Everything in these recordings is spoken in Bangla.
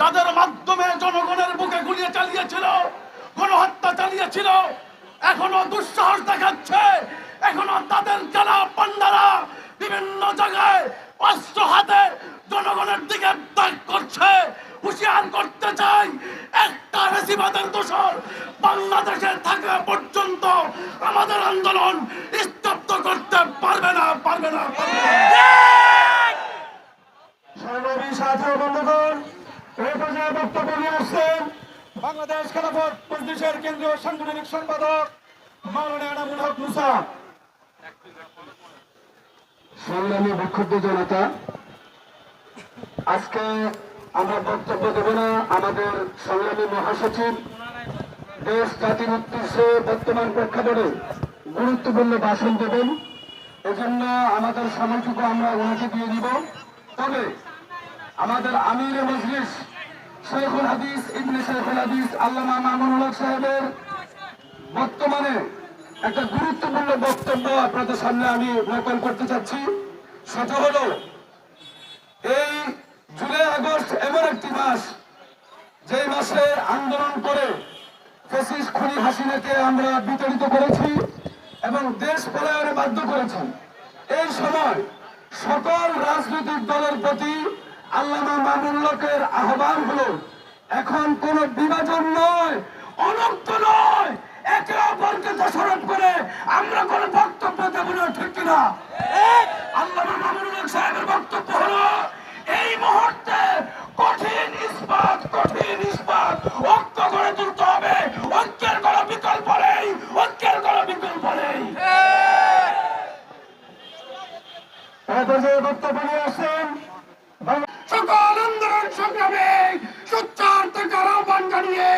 যাদের মাধ্যমে জনগণের বুকে গুলিয়ে চালিয়েছিল, গণহত্যা চালিয়েছিল, এখনও দুঃসাহস দেখাচ্ছে, এখনও তাদের জানা পান্ডারা বিভিন্ন জায়গায় অস্ত্র হাতে জনগণের দিকে তাক করছে, হুঁশিয়ার করতে চাই, একটা রেসিবাদের দোষর বাংলাদেশে থাকা পর্যন্ত আমাদের আন্দোলন স্তব্ধ করতে পারবে না পারবে না, পারবে বন্ধুগণ এই বক্তব্য নিয়ে আসছেন বাংলাদেশ খেলাফত মজলিসের কেন্দ্রীয় সাংগঠনিক সম্পাদক মাওলানা এনামুল হক মুসা। সংগ্রামী বিক্ষুব্ধ জনতা, আজকে আমরা বক্তব্য দেব না, আমাদের সংগ্রামী মহাসচিব দেশ জাতির উদ্দেশ্যে বর্তমান প্রেক্ষাপটে গুরুত্বপূর্ণ ভাষণ দেবেন। এজন্য আমাদের সময়টুকু আমরা ওনাকে দিয়ে দিব। তবে আমাদের আমির মজলিস শেখুল হাদিস, ইবনে শেখুল হাদিস, আল্লামা মামুনুল হক সাহেবের বর্তমানে একটা গুরুত্বপূর্ণ বক্তব্য আপনাদের সামনে আমি নকল করতে চাচ্ছি। সেটা হলো, এই জুলাই আগস্ট এমন একটি মাস যে মাসে আন্দোলন করে ফেসিস খুনি হাসিনাকে আমরা বিতাড়িত করেছি এবং দেশ পলায়নে বাধ্য করেছি। এই সময় সকল রাজনৈতিক দলের প্রতি আল্লামা মামুল্লকের আহ্বান হলো, এখন কোন বিভাজন নয় অনন্ত নয়, একে অপরকে দোষারোপ করে আমরা কোন বক্তব্য দেব না, ঠিক কিনা? আল্লামা মামুনুল সাহেবের বক্তব্য হলো, এই মুহূর্তে কঠিন ইস্পাত কঠিন ইস্পাত ঐক্য করে তুলতে হবে ঐক্যের কোনো বিকল্প নেই ঐক্যের কোনো বিকল্প নেই বক্তব্য নিয়ে আসেন সকল আন্দোলন সংগ্রামে সোচ্চার থেকে আহ্বান জানিয়ে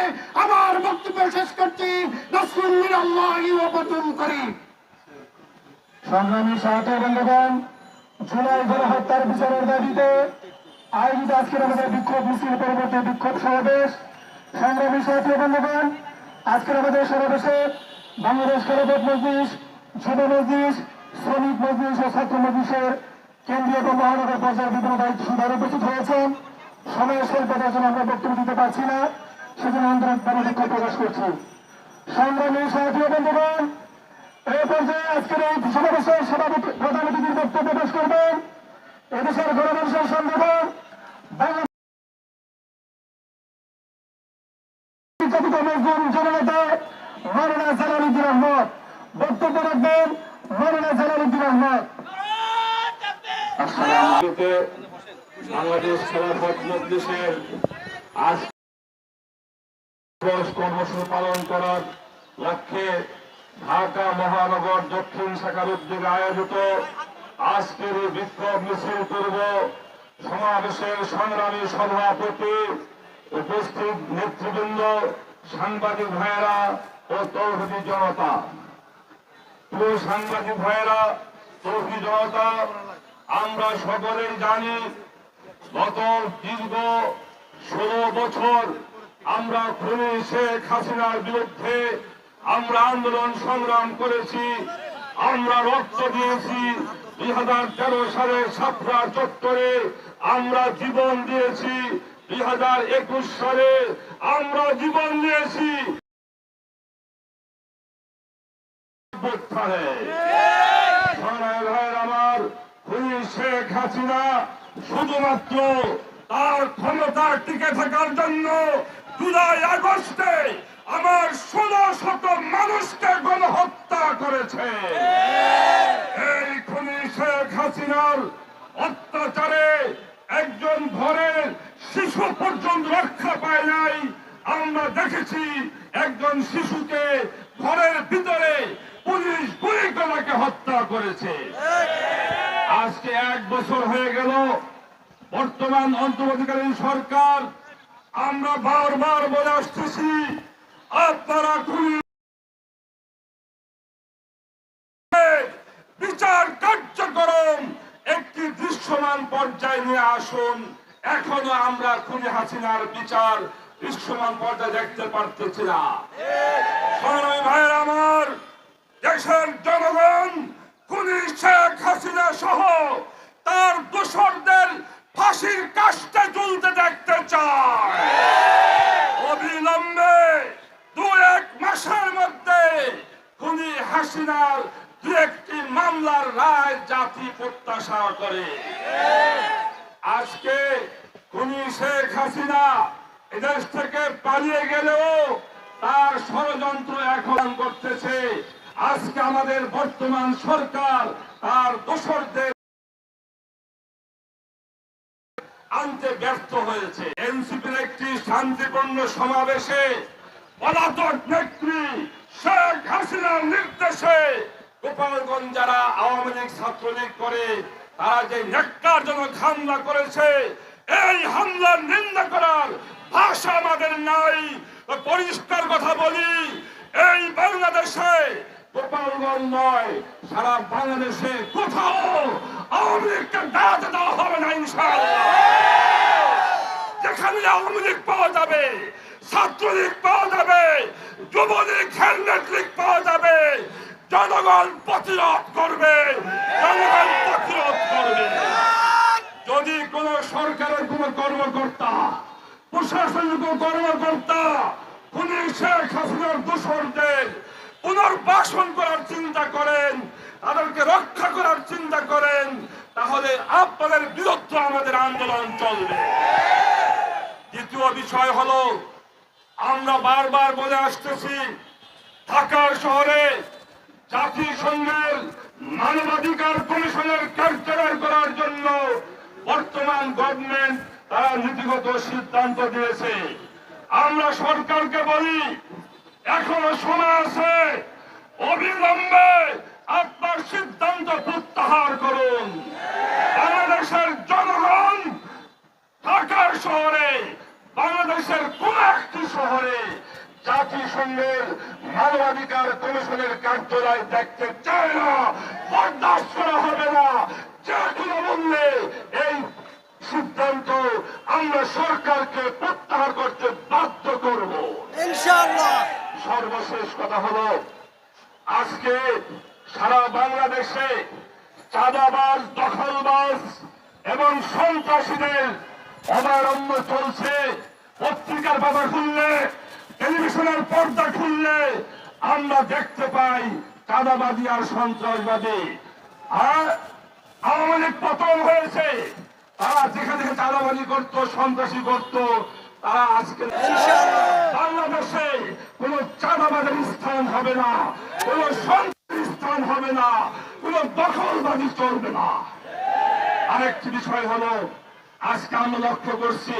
আমার বক্তব্য শেষ করছি নসরুল্লির আল্লাহ অবতুন করি সংগ্রামী সাহায্য বন্ধুগণ, জুলাই গণহত্যার বিচারের দাবিতে আয়োজিত আজকের আমাদের বিক্ষোভ মিছিল পরবর্তী বিক্ষোভ সমাবেশ। সংগ্রামী সাহায্য বন্ধুগণ, আজকের আমাদের সমাবেশে বাংলাদেশ খেলাপথ মজলিস, যুব মজলিস, শ্রমিক মজলিস ও ছাত্র মজলিসের কেন্দ্রীয় ও মহানগর পর্যায়ের বিভিন্ন দায়িত্ব দায়িত্বশীলরা উপস্থিত হয়েছেন। সময়ের স্বল্পতার জন্য আমরা বক্তব্য দিতে পারছি না, সেজন্য আন্তরিকভাবে দুঃখ প্রকাশ করছি। সংগ্রামী সাহায্য বন্ধুগণ এই পর্যায়ে আজকের এই সমাবেশের প্রধান অতিথির বক্তব্য করবেন এদেশের গণমানুষের সংগঠন জালালুদ্দিন আহমদ। বক্তব্য রাখবেন মৌলানা জালালুদ্দিন আহমদ। বাংলাদেশ খেলাফত মজলিসের আজ কর্মসূচি পালন করার লক্ষ্যে ঢাকা মহানগর দক্ষিণ শাখার উদ্যোগে আয়োজিত আজকের এই বিক্ষোভ মিছিল পূর্ব সমাবেশের সংগ্রামী সভাপতি উপস্থিত নেতৃবৃন্দ, সাংবাদিক ভাইয়েরা ও তৌহদি জনতা। প্রিয় সাংবাদিক ভাইয়েরা তৌহি জনতা, আমরা সকলেই জানি গত দীর্ঘ ষোলো বছর আমরা খুনি শেখ হাসিনার বিরুদ্ধে আমরা আন্দোলন সংগ্রাম করেছি, আমরা রক্ত দিয়েছি। দুই হাজার তেরো সালের সাফরা চত্বরে আমরা জীবন দিয়েছি। দুই হাজার একুশ সালে আমরা জীবন দিয়েছি। আমার শেখ হাসিনা শুধুমাত্র তার ক্ষমতা টিকে থাকার জন্য জুলাই আগস্টে আমার ষোলো শত মানুষকে গণহত্যা করেছে। এই খুনি শেখ হাসিনার অত্যাচারে একজন ঘরের শিশু পর্যন্ত রক্ষা পায় নাই। আমরা দেখেছি একজন শিশুকে ঘরের ভিতরে পুলিশ গুলি করে হত্যা করেছে। আজকে এক বছর হয়ে গেল, বর্তমান অন্তর্বর্তীকালীন সরকার। আমরা বারবার বলে আসতেছি আপনারা বিচার কার্যক্রম একটি দৃশ্যমান পর্যায়ে নিয়ে আসুন। এখনও আমরা খুনি হাসিনার বিচার দৃশ্যমান পর্যায়ে দেখতে পারতেছি না। ভাইয়ের আমার দেশের জনগণ খুনি শেখ হাসিনা সহ তার দোসরদের ফাঁসির কাস্টে ঝুলতে দেখতে চায় করে আজকে খুনি শেখ হাসিনা এদেশ থেকে পালিয়ে গেলেও তার ষড়যন্ত্র এখন করতেছে। আজকে আমাদের বর্তমান সরকার তার দোসরদের আনতে ব্যর্থ হয়েছে। এনসিপির একটি শান্তিপূর্ণ সমাবেশে পলাতক নেত্রী শেখ হাসিনার নির্দেশে গোপালগঞ্জ যারা আওয়ামী লীগ, ছাত্রলীগ করে তারা যে নেককারজনক হামলা করেছে। এই হামলার নিন্দা করার ভাষা আমাদের নাই। পরিষ্কার কথা বলি, এই বাংলাদেশে নয়, সারা বাংলাদেশে কোথাও হবে পাওয়া যাবে পাওয়া যাবে পাওয়া যাবে, জনগণ প্রতিরোধ করবে, জনগণ করবে যদি কোন সরকারের কোন কর্মকর্তা, প্রশাসনিক কর্মকর্তা খুনি শেখ হাসিনার দূষণদের পুনর্বাসন করার চিন্তা করেন, তাদেরকে রক্ষা করার চিন্তা করেন, তাহলে আপনাদের বিরুদ্ধে আমাদের আন্দোলন চলবে। দ্বিতীয় বিষয় হলো, আমরা বারবার বলে আসতেছি ঢাকার শহরে জাতিসংঘের মানবাধিকার কমিশনের কার্যালয় করার জন্য বর্তমান গভর্নমেন্ট তারা নীতিগত সিদ্ধান্ত দিয়েছে। আমরা সরকারকে বলি, এখনও সময় আছে, অবিলম্বে আপনার সিদ্ধান্ত প্রত্যাহার করুন। বাংলাদেশের জনগণ ঢাকার শহরে, বাংলাদেশের কোন একটি শহরে জাতিসংঘের মানবাধিকার কমিশনের কার্যালয় দেখতে চায় না বরদাস্ত করা হবে না। যে কোনো মূল্যে এই সিদ্ধান্ত আমরা সরকারকে প্রত্যাহার করতে বাধ্য করব। সর্বশেষ কথা হলো আজকে সারা বাংলাদেশে চাঁদাবাজ দখলবাজ এবং সন্ত্রাসীদের অবারম্য চলছে। পত্রিকার পাতা খুললে টেলিভিশনের পর্দা খুললে আমরা দেখতে পাই চাঁদাবাদী আর সন্ত্রাসবাদী। আর আওয়ামী লীগ পতন হয়েছে। তারা যেখানে যেখানে চাঁদাবাজি করত সন্ত্রাসী করত তারা আজকে বাংলাদেশে কোন চাঁদাবাদের স্থান হবে না কোন সন্ত্রাসী স্থান হবে না কোন দখলবাদী চলবে না। আরেকটি বিষয় হলো আজকে আমরা লক্ষ্য করছি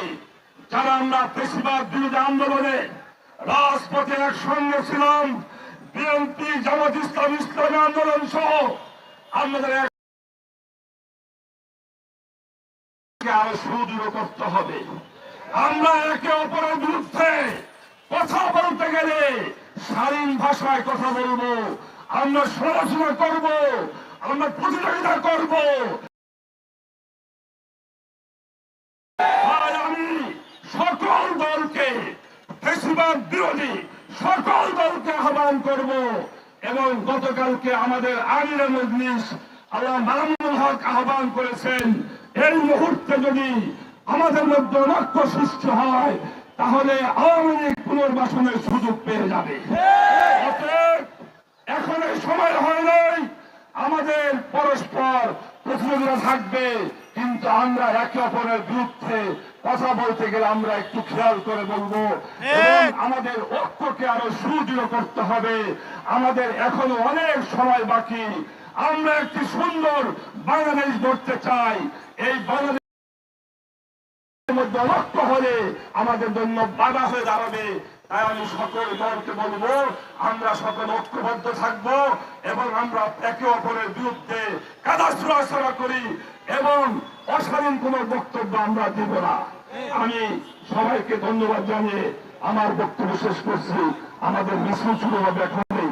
যারা আমরা পেশিবাদ বিরোধী আন্দোলনে রাজপথে একসঙ্গে ছিলাম। বিএনপি, জামাত ইসলাম, ইসলামী আন্দোলন সহ আমাদের আরও সুদৃঢ় করতে হবে। আমরা একে অপরের বিরুদ্ধে কথা বলতে গেলে শালীন ভাষায় কথা বলব। আমরা সমালোচনা করব। আমরা প্রতিযোগিতা করব আর আমি সকল দলকে বেশিরভাগ বিরোধী সকল দলকে আহ্বান করব এবং গতকালকে আমাদের আমির মজলিস আল্লাহ মাহমুদুল হক আহ্বান করেছেন, এই মুহূর্তে যদি আমাদের মধ্যে ঐক্য সৃষ্টি হয়, তাহলে আওয়ামী লীগ পুনর্বাসনের সুযোগ পেয়ে যাবে। এখন এই সময় হয় নাই, আমাদের পরস্পর প্রতিযোগিতা থাকবে, কিন্তু আমরা একে অপরের বিরুদ্ধে কথা বলতে গেলে আমরা একটু খেয়াল করে বলব। আমাদের ঐক্যকে আরও সুদৃঢ় করতে হবে। আমাদের এখনও অনেক সময় বাকি। আমরা একটি সুন্দর বাংলাদেশ গড়তে চাই। এই বাংলাদেশ মধ্যে ঐক্য হলে আমাদের জন্য বাধা হয়ে দাঁড়াবে। তাই আমি সকল দলকে বলব আমরা সকল ঐক্যবদ্ধ থাকব এবং আমরা একে অপরের বিরুদ্ধে কাদাশ্রয় করি এবং অশালীন কোন বক্তব্য আমরা দেব না। আমি সবাইকে ধন্যবাদ জানিয়ে আমার বক্তব্য শেষ করছি। আমাদের মিছিল শুরু হবে এখনই।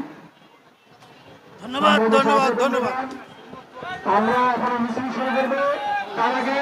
ধন্যবাদ ধন্যবাদ ধন্যবাদ। আমরা এখন মিছিল শুরু করব। তার আগে